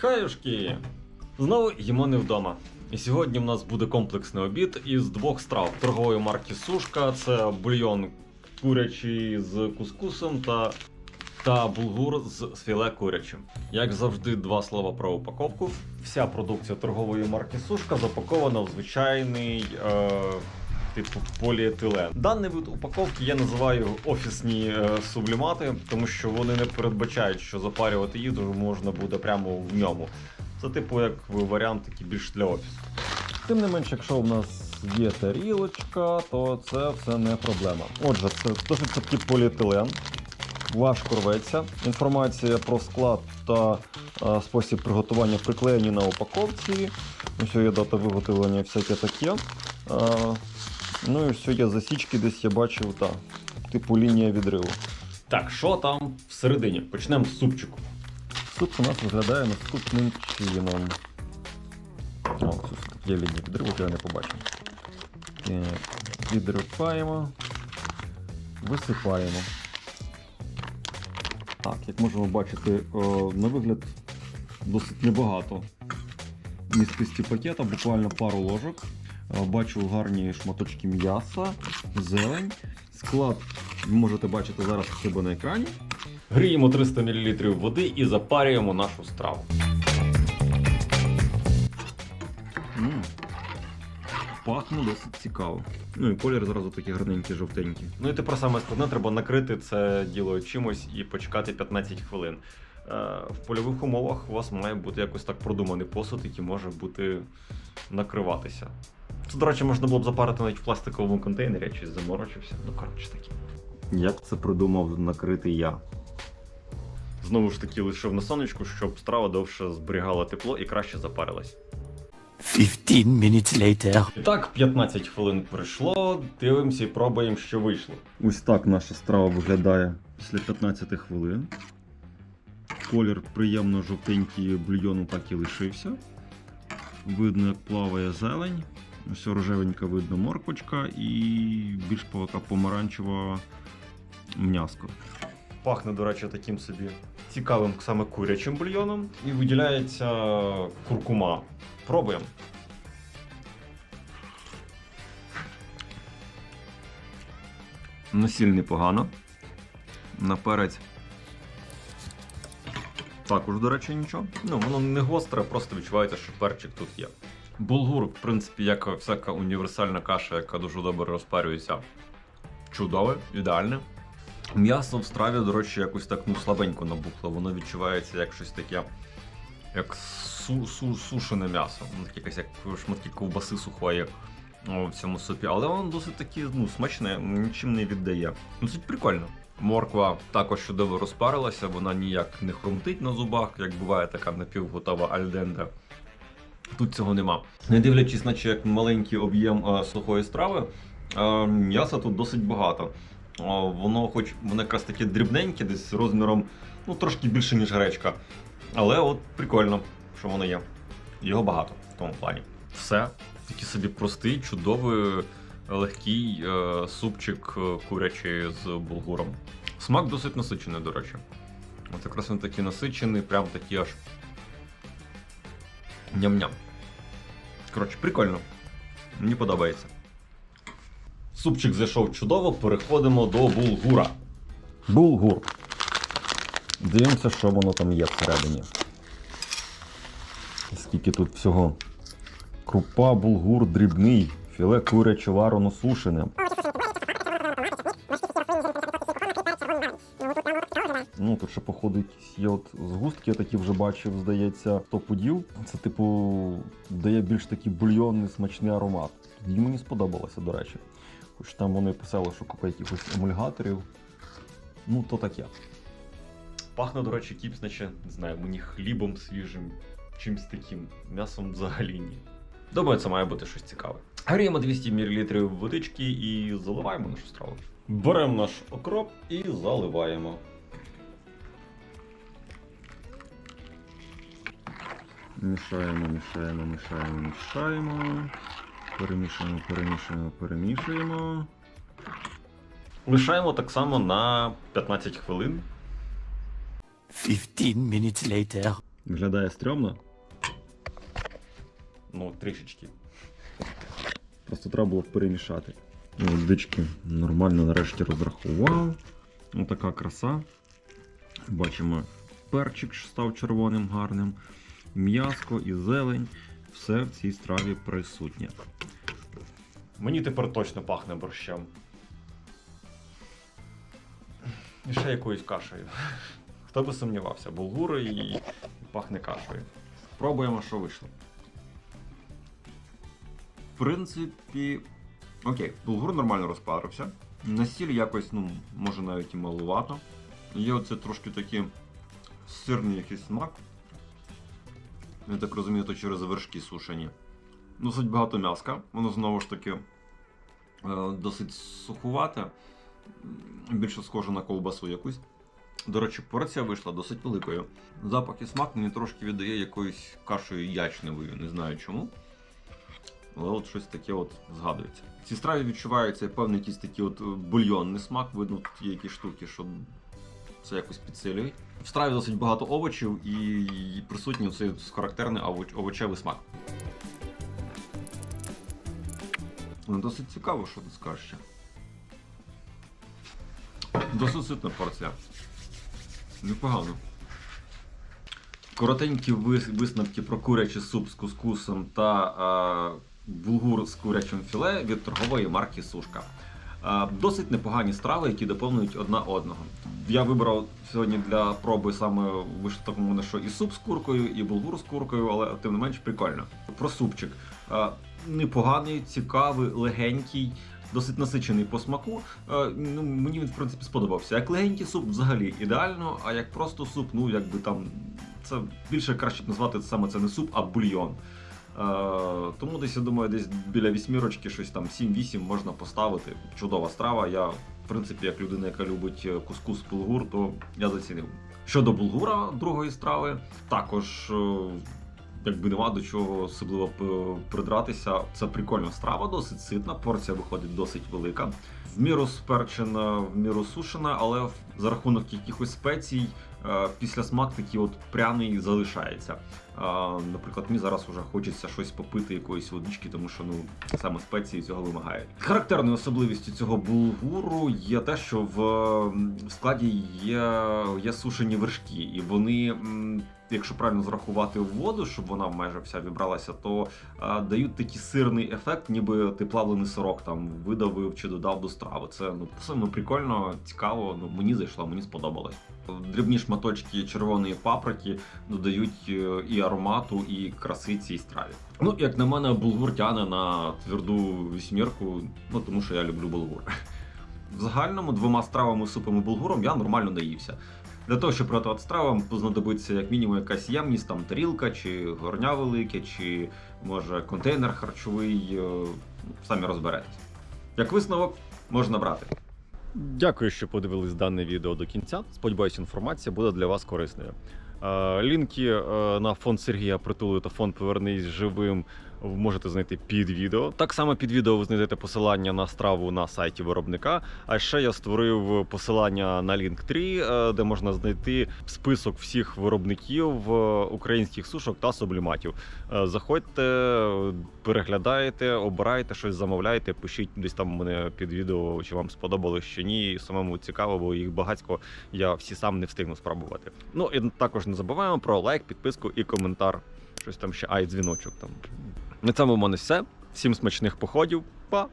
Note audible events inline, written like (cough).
Хаюшки! Знову їмо не вдома. І сьогодні в нас буде комплексний обід із двох страв торгової марки Сушка. Це бульйон курячий з кускусом та, та булгур з філе курячим. Як завжди, два слова про упаковку. Вся продукція торгової марки Сушка запакована в звичайний. Е- Типу поліетилен. Даний вид упаковки я називаю офісні е, сублімати, тому що вони не передбачають, що запарювати їжу можна буде прямо в ньому. Це типу як варіант такий більш для офісу. Тим не менш, якщо в нас є тарілочка, то це все не проблема. Отже, це 100% поліетилен, важко рветься. Інформація про склад та е, спосіб приготування приклеєні на упаковці. Ось є дата виготовлення, всяке таке. Е, ну і все, є засічки, десь я бачив, та, типу лінія відриву. Так, що там всередині? Почнемо з супчику. Суп у нас виглядає наступним чином. О, є лінія підриву, я не побачив. Так, Відриваємо, висипаємо. Так, як можемо бачити, о, на вигляд досить небагато. Місткості пакета, буквально пару ложок. Е, Бачу гарні шматочки м'яса, зелень. Склад ви можете бачити зараз у себе на екрані. Гріємо 300 мл води і запарюємо нашу страву. М. Пахне досить цікаво. Ну і колір зразу такий гарненький, жовтенький. Ну і тепер саме складне, треба накрити це діло чимось і почекати 15 хвилин. Е, В польових умовах у вас має бути якось так продуманий посуд, який може бути накриватися. Це, до речі, можна було б запарити навіть в пластиковому контейнері, я щось заморочився. Ну, коротше таки. Як це придумав накрити я? Знову ж таки, лишив на сонечку, щоб страва довше зберігала тепло і краще запарилась. 15 minutes later. Так, 15 хвилин пройшло, дивимося і пробуємо, що вийшло. Ось так наша страва виглядає після 15 хвилин. Колір приємно жовтенький бульйону так і лишився. Видно, як плаває зелень. Ось рожевенька видно морквочка і більш така помаранчева м'яско. Пахне, до речі, таким собі цікавим саме курячим бульйоном. І виділяється куркума. Пробуємо. На сіль непогано. На перець. Також, до речі, нічого. Ну, воно не гостре, просто відчувається, що перчик тут є. Булгур, в принципі, як всяка універсальна каша, яка дуже добре розпарюється. Чудове, ідеальне. М'ясо в страві, до речі, якось так ну, слабенько набухло. Воно відчувається як щось таке, як су- су- сушене м'ясо. Якесь як шматки ковбаси сухої в цьому супі. Але воно досить таки ну, смачне, нічим не віддає. Досить прикольно. Морква також чудово розпарилася, вона ніяк не хрумтить на зубах, як буває така напівготова альденда. Тут цього нема. Не дивлячись, наче як маленький об'єм е, сухої страви, е, м'яса тут досить багато. Е, воно, хоч воно якраз таке дрібненьке, десь розміром ну, трошки більше, ніж гречка. Але от прикольно, що воно є. Його багато в тому плані. Все. Такий собі простий, чудовий, легкий е, супчик е, курячий з булгуром. Смак досить насичений, до речі. От якраз він такий насичений, прям такий аж. Ням-ням. Коротше, прикольно. Мені подобається. Супчик зайшов чудово, переходимо до булгура. Булгур. Дивимося, що воно там є всередині. Скільки тут всього. Крупа, булгур дрібний, філе куряче варено сушене. Ну, тут ще, походу, якісь є от згустки, я такі вже бачив, здається, хто подів. Це, типу, дає більш такий бульйонний смачний аромат. Тоді мені сподобалося, до речі. Хоч там вони писали, що купа якихось емульгаторів. Ну, то таке. Пахне, до речі, кіпс, наче, не знаю, мені хлібом свіжим, чимсь таким. М'ясом взагалі ні. Думаю, це має бути щось цікаве. Гріємо 200 мл водички і заливаємо нашу страву. Беремо наш окроп і заливаємо. Мішаємо, мішаємо, мішаємо, мішаємо. Перемішуємо, перемішуємо, перемішуємо. Лишаємо так само на 15 хвилин. 15 minutes later. Виглядає стрьомно. Ну, трішечки. Просто треба було перемішати. Ну, Дички нормально нарешті розрахував. Ну, така краса. Бачимо, перчик що став червоним гарним, м'яско і зелень. Все в цій страві присутнє. Мені тепер точно пахне борщем. І ще якоюсь кашею. Хто би сумнівався, булгури і пахне кашею. Пробуємо, що вийшло. В принципі, окей, булгур нормально розпарився. На сіль якось, ну, може навіть і малувато. Є оце трошки такий сирний якийсь смак. Я так розумію, то через вершки сушені. Досить багато м'яска. Воно знову ж таки е, досить сухувате, більше схоже на ковбасу якусь. До речі, порція вийшла досить великою. Запах і смак мені трошки віддає якоюсь кашею ячневою, не знаю чому. Але от щось таке от згадується. В цій страві відчувається певний якийсь такий от бульйонний смак, видно, тут є якісь штуки, що це якось підсилюють. В страві досить багато овочів і присутній цей характерний овочевий смак. Ну, досить цікаво, що ти скажеш ще. Досить ситна порція. Непогано. Коротенькі вис- висновки про курячий суп з кускусом та е, булгур з курячим філе від торгової марки Сушка. Е, досить непогані страви, які доповнюють одна одного. Я вибрав сьогодні для проби саме вийшло так мене, що і суп з куркою, і булгур з куркою, але тим не менш прикольно. Про супчик. Е, непоганий, цікавий, легенький, досить насичений по смаку. Е, ну, мені він в принципі сподобався. Як легенький суп взагалі ідеально, а як просто суп, ну якби там це більше краще б назвати саме це не суп, а бульйон. Е, тому десь я думаю, десь біля вісьмірочки, щось там 7-8 можна поставити. Чудова страва. Я, в принципі, як людина, яка любить е, кускус булгур, то я зацінив. Щодо булгура другої страви, також. е, Якби нема до чого особливо придратися. Це прикольна страва, досить ситна. Порція виходить досить велика. В міру сперчена, в міру сушена, але за рахунок якихось спецій е, після смак такий от пряний залишається. Е, Наприклад, мені зараз вже хочеться щось попити, якоїсь водички, тому що ну саме спеції цього вимагають. Характерною особливістю цього булгуру є те, що в складі є, є сушені вершки, і вони. Якщо правильно зрахувати воду, щоб вона майже вся вібралася, то а, дають такий сирний ефект, ніби ти плавлений сирок там видавив чи додав до страви. Це ну саме прикольно, цікаво. Ну мені зайшло, мені сподобалось. Дрібні шматочки червоної паприки додають е, і аромату, і краси цій страві. Ну, як на мене, булгур тяне на тверду вісьмірку, ну тому що я люблю булгур. (laughs) В загальному двома стравами супом і булгуром я нормально наївся. Для того, щоб приготувати страву, знадобиться як мінімум якась ємність, там тарілка, чи горня велике, чи може контейнер харчовий. е, Самі розберетесь. Як висновок, можна брати. Дякую, що подивились дане відео до кінця. Сподіваюсь, інформація буде для вас корисною. Е, Лінки е, на фонд Сергія Притулу та фонд Повернись живим ви можете знайти під відео. Так само під відео ви знайдете посилання на страву на сайті виробника. А ще я створив посилання на Linktree, е, де можна знайти список всіх виробників е, українських сушок та субліматів. Е, Заходьте, е, переглядаєте, обирайте щось, замовляйте, пишіть десь там мене під відео, чи вам сподобалось чи ні. Самому цікаво, бо їх багатько я всі сам не встигну спробувати. Ну і також не забуваємо про лайк, підписку і коментар. Щось там ще, а і дзвіночок там. На цьому в мене все. Всім смачних походів. Па!